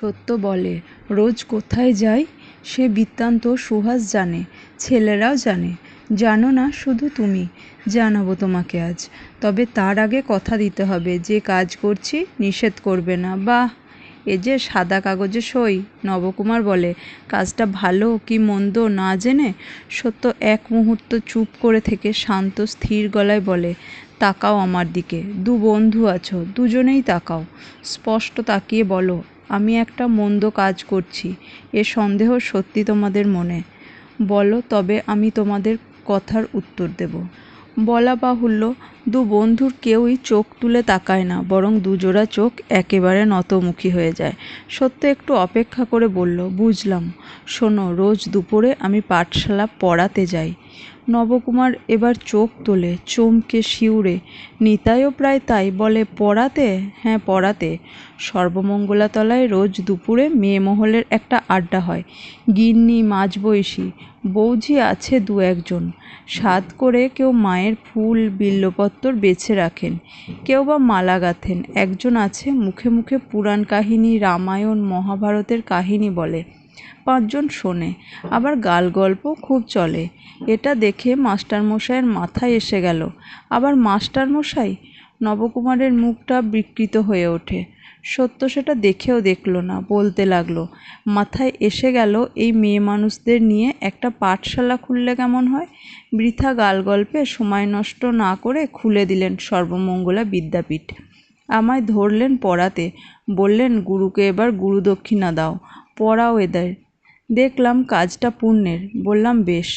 সত্য বলে, রোজ কোথায় যাই? সে বৃত্তান্ত সুহাস জানে, ছেলেরাও জানে। জানো না শুধু তুমি, জানাব তোমাকে আজ। তবে তার আগে কথা দিতে হবে, যে কাজ করছি নিষেধ করবে না। বাহ, এ যে সাদা কাগজে সই, নবকুমার বলে, কাজটা ভালো কি মন্দ না জেনে? সত্য এক মুহূর্ত চুপ করে থেকে শান্ত, স্থির গলায় বলে তাকাও আমার দিকে। দু বন্ধু আছো, দুজনেই তাকাও। স্পষ্ট তাকিয়ে বলো, আমি একটা মন্দ কাজ করছি। এ সন্দেহ সত্যি তোমাদের মনে? বলো, তবে আমি তোমাদের কথার উত্তর দেব। বলা বাহুল্য, দু বন্ধুর কেউই চোখ তুলে তাকায় না, বরং দুজোড়া চোখ একেবারে নতমুখী হয়ে যায়। সত্য একটু অপেক্ষা করে বলল, বুঝলাম। শোনো, রোজ দুপুরে আমি পাঠশালা পড়াতে যাই। নবকুমার এবার চোখ তোলে, চমকে শিউরে। নিতাইও প্রায় তাই বলে, পড়াতে? হ্যাঁ পড়াতে। সর্বমঙ্গলাতলায় রোজ দুপুরে মেয়ে মহলের একটা আড্ডা হয়। গিন্নি, মাঝবয়সী, বৌঝি আছে দু একজন। সাদ করে কেউ মায়ের ফুল, বিল্লপত্তর বেছে রাখেন। কেউ বা মালা গাঁথেন। একজন আছে মুখে মুখে পুরাণ কাহিনী, রামায়ণ, মহাভারতের কাহিনী বলে। পাঁচজন শোনে, আবার গাল গল্প খুব চলে। এটা দেখে মাস্টারমশাইয়ের মাথায় এসে গেল। আবার মাস্টারমশাই? নবকুমারের মুখটা বিকৃত হয়ে ওঠে। সত্য সেটা দেখেও দেখল না, বলতে লাগল, মাথায় এসে গেল এই মেয়ে মানুষদের নিয়ে একটা পাঠশালা খুললে কেমন হয়? বৃথা গাল গল্পে সময় নষ্ট না করে খুলে দিলেন সর্বমঙ্গলা বিদ্যাপীঠ। আমায় ধরলেন পড়াতে, বললেন, গুরুকে এবার গুরুদক্ষিণা দাও পড়াও ওয়েদার দেখলাম কাজটা পুণ্যের, বললাম, বেশ।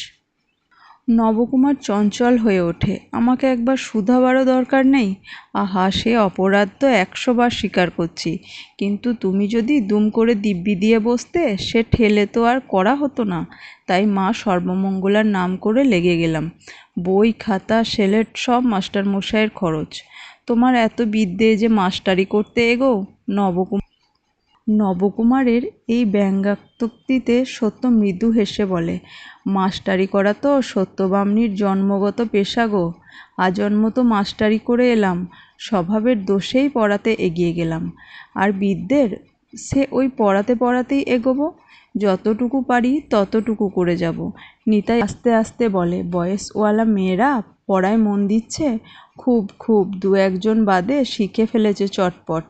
নবকুমার চঞ্চল হয়ে ওঠে। আমাকে একবার শুধাবারও দরকার নেই? আহা, সে অপরাধ তো একশো বার স্বীকার করছি। কিন্তু তুমি যদি দুম করে দিব্যি দিয়ে বসতে, সে ঠেলে তো আর করা হতো না। তাই মা সর্বমঙ্গলার নাম করে লেগে গেলাম। বই, খাতা, সেলেট সব মাস্টারমশাইয়ের খরচ। তোমার এত বিদ্যে যে মাস্টারি করতে এগো, নবকুমার নবকুমারের এই ব্যঙ্গাত্মক্তিতে সত্য মৃদু হেসে বলে, মাস্টারি করা তো সত্যবামনির জন্মগত পেশা গো। আজন্ম তো মাস্টারি করে এলাম, স্বভাবের দোষেই পড়াতে এগিয়ে গেলাম। আর বিদ্যের, সে ওই পড়াতে পড়াতেই এগোবো। যতটুকু পারি ততটুকু করে যাব। নিতাই আস্তে আস্তে বলে, বয়সওয়ালা মেয়েরা পড়ায় মন দিচ্ছে? খুব খুব। দু একজন বাদে শিখে ফেলেছে চটপট।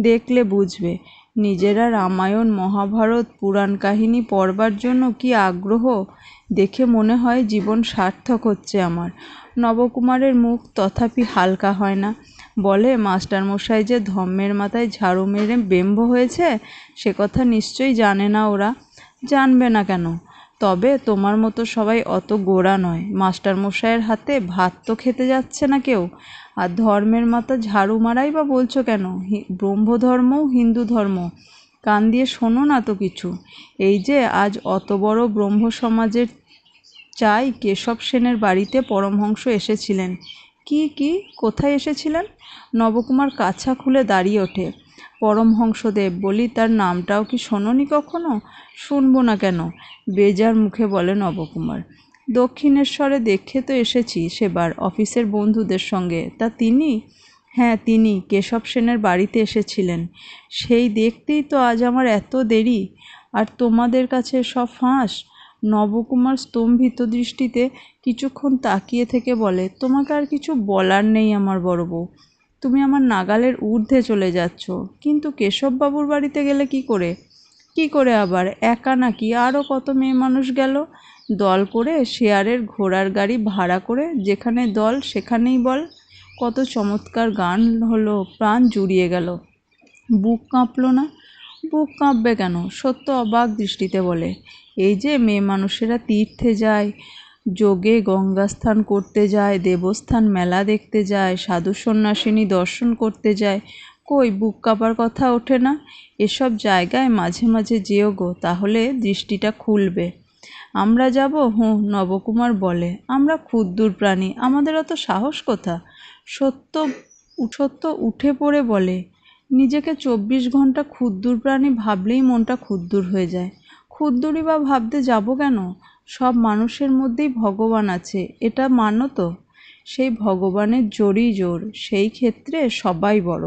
দেখলে বুঝবে। নিজেরা রামায়ণ, মহাভারত, পুরাণ কাহিনি পড়বার জন্য কি আগ্রহ? দেখে মনে হয় জীবন সার্থক হচ্ছে আমার। নবকুমারের মুখ তথাপি হালকা হয় না। বলে, মাস্টারমশাই যে ধম্মের মাথায় ঝাড়ু মেরে বেম্ব হয়েছে, সে কথা নিশ্চয়ই জানে না ওরা। জানবে না কেন? তবে তোমার মতো সবাই অত গোড়া নয়। মাস্টারমশাইয়ের হাতে ভাত তো খেতে যাচ্ছে না কেউ। আর ধর্মের মাথা ঝাড়ু মারাই বা বলছো কেন? ব্রহ্মধর্মও হিন্দু ধর্ম কান দিয়ে শোনো না তো কিছু। এই যে আজ অত বড় ব্রহ্ম সমাজের চাই কেশব সেনের বাড়িতে পরমহংস এসেছিলেন। কি কি? কোথায় এসেছিলেন? নবকুমার কাছা খুলে দাঁড়িয়ে ওঠে। পরমহংসদেব বলি, তার নামটাও কি শোনোনি কখনো? শুনব না কেন? বেজার মুখে বলে নবকুমার। দক্ষিণেশ্বরে দেখে তো এসেছি সেবার অফিসের বন্ধুদের সঙ্গে। তা তিনি? হ্যাঁ তিনি কেশব সেনের বাড়িতে এসেছিলেন। সেই দেখতেই তো আজ আমার এত দেরি। আর তোমাদের কাছে সব ফাঁস? নবকুমার স্তম্ভিত দৃষ্টিতে কিছুক্ষণ তাকিয়ে থেকে বলে, তোমাকে আর কিছু বলার নেই আমার বড় বউ। তুমি আমার নাগালের ঊর্ধ্বে চলে যাচ্ছ। কিন্তু কেশববাবুর বাড়িতে গেলে কি করে? কি করে আবার? একা নাকি? আরও কত মেয়ে মানুষ গেল? দল করে শেয়ারের ঘোড়ার গাড়ি ভাড়া করে যেখানে দল সেখানেই বল। কত চমৎকার গান হলো, প্রাণ জুড়িয়ে গেল। বুক কাঁপলো না? বুক কাঁপবে কেন? সত্য অবাক দৃষ্টিতে বলে। এই যে মেয়ে মানুষেরা তীর্থে যায় যোগে গঙ্গা স্থান করতে যায়, দেবস্থান মেলা দেখতে যায়, সাধু সন্ন্যাসিনী দর্শন করতে যায়। কই, বুক কাঁপার কথা ওঠে না? এসব জায়গায় মাঝে মাঝে যেও গো, তাহলে দৃষ্টিটা খুলবে। আমরা যাব? হুঁ, নবকুমার বলে। আমরা ক্ষুদ্র প্রাণী, আমাদের অত সাহস কোথা? সত্য সত্য উঠে পড়ে বলে। নিজেকে চব্বিশ ঘণ্টা ক্ষুদ্র প্রাণী ভাবলেই মনটা ক্ষুদ্র হয়ে যায়। ক্ষুদ্রই বা ভাবতে যাব কেন? সব মানুষের মধ্যেই ভগবান আছে, এটা মানো তো? সেই ভগবানের জোরই জোর, সেই ক্ষেত্রে সবাই বড়।